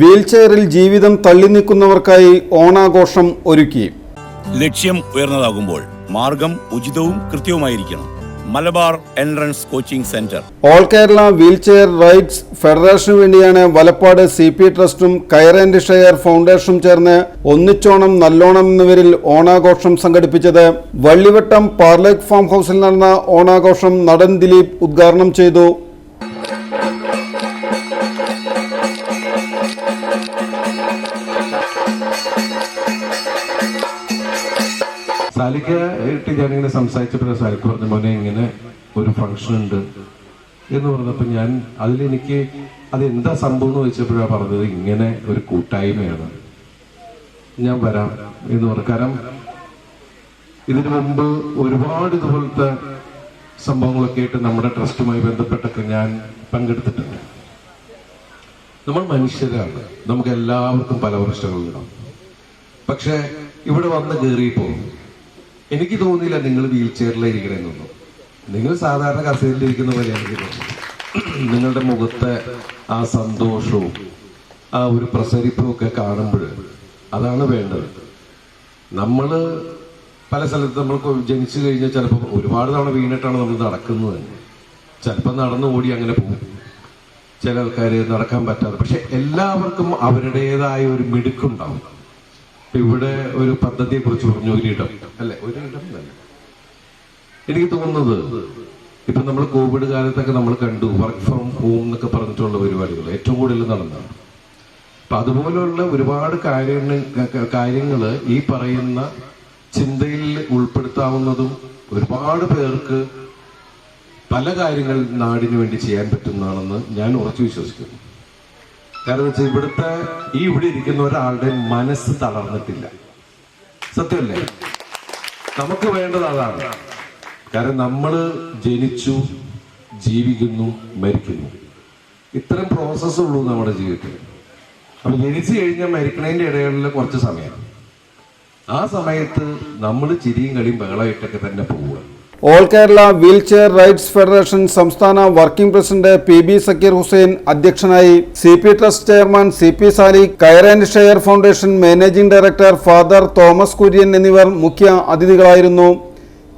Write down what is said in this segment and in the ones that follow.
വീൽചെയറിൽ ജീവിതം തള്ളി നിൽക്കുന്നവർക്കായി ഓണാഘോഷം ഒരുക്കി. ലക്ഷ്യം ഉയർന്നതാകുമ്പോൾ മാർഗം ഉചിതവും കൃത്യവുമായിരിക്കണം. Malabar entrance coaching centre. All Kerala wheelchair rights ഫെഡറേഷന് വേണ്ടിയാണ് വലപ്പാട് സി പി ട്രസ്റ്റും കയർ ആൻഡ് ഷെയർ ഫൗണ്ടേഷനും ചേർന്ന് ഒന്നിച്ചോണം നല്ലോണം എന്നിവരിൽ ഓണാഘോഷം സംഘടിപ്പിച്ചത് വള്ളിവട്ടം പാർലേക്ക് ഫാം ഹൗസിൽ നടന്ന ഓണാഘോഷം നടൻ ദിലീപ് ഉദ്ഘാടനം ചെയ്തു. സാലിക്ക ആയിട്ട് ഞാനിങ്ങനെ സംസാരിച്ചപ്പോൾ സാലിക്ക് പറഞ്ഞ മോനെ ഇങ്ങനെ ഒരു ഫംഗ്ഷൻ ഉണ്ട് എന്ന് പറഞ്ഞപ്പോൾ ഞാൻ അതിലെനിക്ക് അത് എന്താ സംഭവം എന്ന് വെച്ചപ്പോഴാണ് പറഞ്ഞത് ഇങ്ങനെ ഒരു കൂട്ടായ്മയാണ്. ഞാൻ വരാം എന്ന് പറഞ്ഞു. കാരണം ഇതിനു മുമ്പ് ഒരുപാട് ഇതുപോലത്തെ സംഭവങ്ങളൊക്കെ ആയിട്ട് നമ്മുടെ ട്രസ്റ്റുമായി ബന്ധപ്പെട്ടൊക്കെ ഞാൻ പങ്കെടുത്തിട്ടുണ്ട്. നമ്മൾ മനുഷ്യരാണ്. നമുക്ക് എല്ലാവർക്കും പല പ്രശ്നങ്ങളുണ്ടാവും. പക്ഷെ ഇവിടെ വന്ന് കയറിയപ്പോ എനിക്ക് തോന്നിയില്ല നിങ്ങൾ വീൽ ചെയറിലിരിക്കണമെന്നൊന്നും നിങ്ങൾ സാധാരണ കസേരയിലിരിക്കുന്ന പോലെ എനിക്ക് തോന്നുന്നത്. നിങ്ങളുടെ മുഖത്തെ ആ സന്തോഷവും ആ ഒരു പ്രസരിപ്പും ഒക്കെ കാണുമ്പോൾ അതാണ് വേണ്ടത്. നമ്മൾ പല സ്ഥലത്ത് നമ്മൾ ജനിച്ചു കഴിഞ്ഞാൽ ചിലപ്പോൾ ഒരുപാട് തവണ വീണിട്ടാണ് നമ്മൾ നടക്കുന്നത് തന്നെ. ചിലപ്പോൾ നടന്നു ഓടി അങ്ങനെ പോകും. ചില ആൾക്കാർ നടക്കാൻ പറ്റാതെ. പക്ഷെ എല്ലാവർക്കും അവരുടേതായ ഒരു മിടുക്കുണ്ടാവും. ഇവിടെ ഒരു പദ്ധതിയെ കുറിച്ച് പറഞ്ഞു ഒരിടം അല്ലെ? ഒരിടം തന്നെ. എനിക്ക് തോന്നുന്നത് ഇപ്പൊ നമ്മൾ കോവിഡ് കാലത്തൊക്കെ നമ്മൾ കണ്ടു വർക്ക് ഫ്രം ഹോം എന്നൊക്കെ പറഞ്ഞിട്ടുള്ള പരിപാടികൾ ഏറ്റവും കൂടുതൽ നടന്നതാണ്. അപ്പൊ അതുപോലെയുള്ള ഒരുപാട് കാര്യങ്ങൾ കാര്യങ്ങൾ ഈ പറയുന്ന ചിന്തയിൽ ഉൾപ്പെടുത്താവുന്നതും ഒരുപാട് പേർക്ക് പല കാര്യങ്ങൾ നാടിനു വേണ്ടി ചെയ്യാൻ പറ്റുന്നതാണെന്ന് ഞാൻ ഉറച്ചു വിശ്വസിക്കുന്നു. കാരണം വെച്ചാൽ ഇവിടുത്തെ ഈ ഇവിടെ ഇരിക്കുന്ന ഒരാളുടെ മനസ്സ് തളർന്നിട്ടില്ല. സത്യമല്ലേ? നമുക്ക് വേണ്ടത് അതാണ്. കാരണം നമ്മൾ ജനിച്ചു ജീവിക്കുന്നു മരിക്കുന്നു. ഇത്തരം പ്രോസസ്സ് ഉള്ളൂ നമ്മുടെ ജീവിതത്തിൽ. അപ്പൊ ജനിച്ചു കഴിഞ്ഞാൽ മരിക്കണതിന്റെ ഇടയിലുള്ള കുറച്ച് സമയം. ആ സമയത്ത് നമ്മൾ ചിരിയും കളിയും ബഹളമായിട്ടൊക്കെ തന്നെ പോവുക. All Kerala wheelchair rights federation സംസ്ഥാന working president P B Zakir Hussain അധ്യക്ഷനായി C P trust chairman C P Sali care and share foundation managing director father Thomas Kurian എന്നിവർ മുഖ്യ അതിഥികളായിരുന്നു.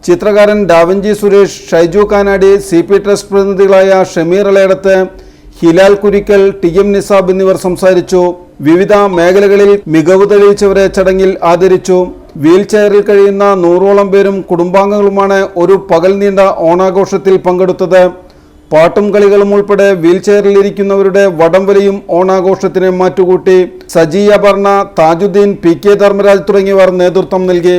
ചിത്രകാരൻ Da Vinci Suresh Shaiju Kanadi C P trust പ്രതിനിധികളായ Shameer Alayadath Hilal Kurikkal T M Nisab എന്നിവർ സംസാരിച്ചു. വിവിധ മേഖലകളിൽ മികവ് തെളിയിച്ചവരെ ചടങ്ങിൽ ആദരിച്ചു. വീൽ ചെയറിൽ കഴിയുന്ന നൂറോളം പേരും കുടുംബാംഗങ്ങളുമാണ് ഒരു പകൽ നീണ്ട ഓണാഘോഷത്തിൽ പങ്കെടുത്തത്. പാട്ടും കളികളും ഉൾപ്പെടെ വീൽ ചെയറിലിരിക്കുന്നവരുടെ വടംവലിയും ഓണാഘോഷത്തിന് മാറ്റുകൂട്ടി. സജി അപർണ താജുദ്ദീൻ പി കെ ധർമ്മരാജ് തുടങ്ങിയവർ നേതൃത്വം നൽകി.